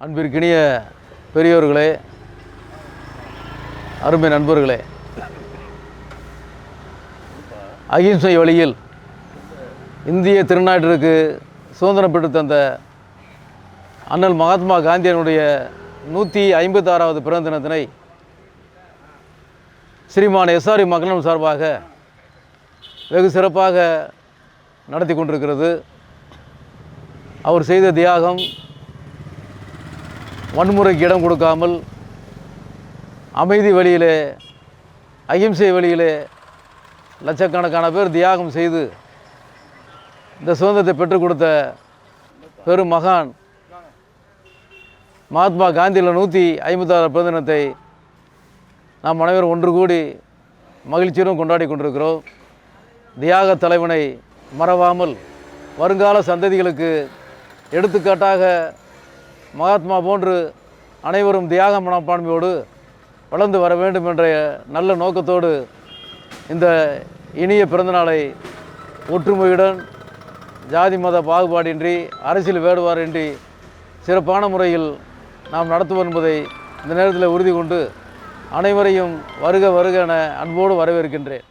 அன்பிற்கினிய பெரியோர்களே அருமை நண்பர்களே அகிம்சை வழியில் இந்திய திருநாட்டிற்கு சுதந்திரம் பெற்று தந்த அண்ணல் மகாத்மா காந்தியனுடைய நூற்றி ஐம்பத்தாறாவது பிறந்த தினத்தினை ஸ்ரீமான் எஸ்ஆர்இ மகனம் சார்பாக வெகு சிறப்பாக நடத்தி கொண்டிருக்கிறது. அவர் செய்த தியாகம் வன்முறைக்கு இடம் கொடுக்காமல் அமைதி வழியிலே அகிம்சை வழியிலே லட்சக்கணக்கான பேர் தியாகம் செய்து இந்த சுதந்திரத்தை பெற்றுக் கொடுத்த பெரும் மகான் மகாத்மா காந்தியில் நூற்றி ஐம்பத்தாறு பிறந்த தினத்தை நாம் அனைவரும் ஒன்று கூடி மகிழ்ச்சியிலும் கொண்டாடி கொண்டிருக்கிறோம். தியாக தலைவனை மறவாமல் வருங்கால சந்ததிகளுக்கு எடுத்துக்காட்டாக மகாத்மா போன்று அனைவரும் தியாக மனப்பான்மையோடு வளர்ந்து வர வேண்டும் என்ற நல்ல நோக்கத்தோடு இந்த இனிய பிறந்தநாளை ஒற்றுமையுடன் ஜாதி மத பாகுபாடின்றி அரசியல் வேறுபாடின்றி சிறப்பான முறையில் நாம் நடத்துவோம் என்பதை இந்த நேரத்தில் உறுதி கொண்டு அனைவரையும் வருக வருக என அன்போடு வரவேற்கின்றேன்.